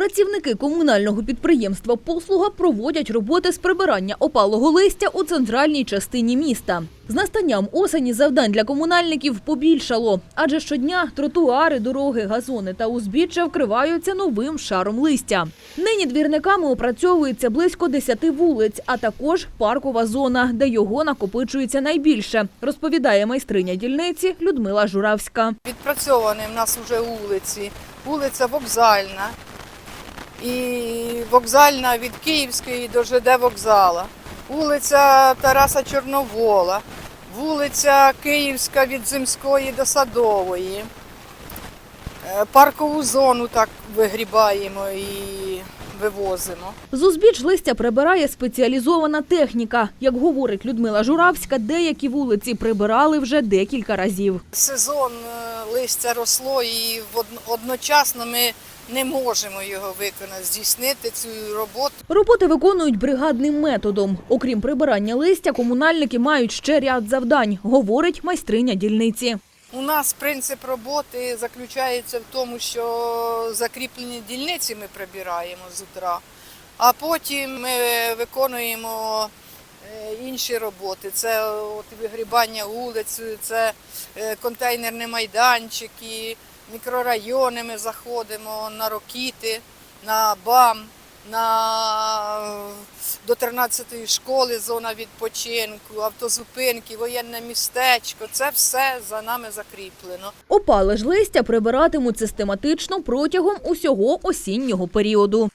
Працівники комунального підприємства Послуга проводять роботи з прибирання опалого листя у центральній частині міста. З настанням осені завдань для комунальників побільшало, адже щодня тротуари, дороги, газони та узбіччя вкриваються новим шаром листя. Нині двірниками опрацьовується близько 10 вулиць, а також паркова зона, де його накопичується найбільше, розповідає майстриня дільниці Людмила Журавська. Відпрацьовані в нас вже вулиці. Вулиця Вокзальна. І вокзальна від Київської до ЖД вокзала. Вулиця Тараса Чорновола. Вулиця Київська від Земської до Садової. Е, Паркову зону так вигрібаємо і вивозимо. З узбіч листя прибирає спеціалізована техніка. Як говорить Людмила Журавська, деякі вулиці прибирали вже декілька разів. Сезон е, листя росло і одночасно ми не можемо його виконати, здійснити цю роботу. Роботи виконують бригадним методом. Окрім прибирання листя, комунальники мають ще ряд завдань, говорить майстриня дільниці. У нас принцип роботи заключається в тому, що закріплені дільниці ми прибираємо з утра, а потім ми виконуємо е, інші роботи. Це от вигрібання вулиць, це е, контейнерні майданчики, мікрорайони ми заходимо на рокіти, на БАМ. На до 13-ї школи зона відпочинку, автозупинки, воєнне містечко. Це все за нами закріплено. Опале ж листя прибиратимуть систематично протягом усього осіннього періоду.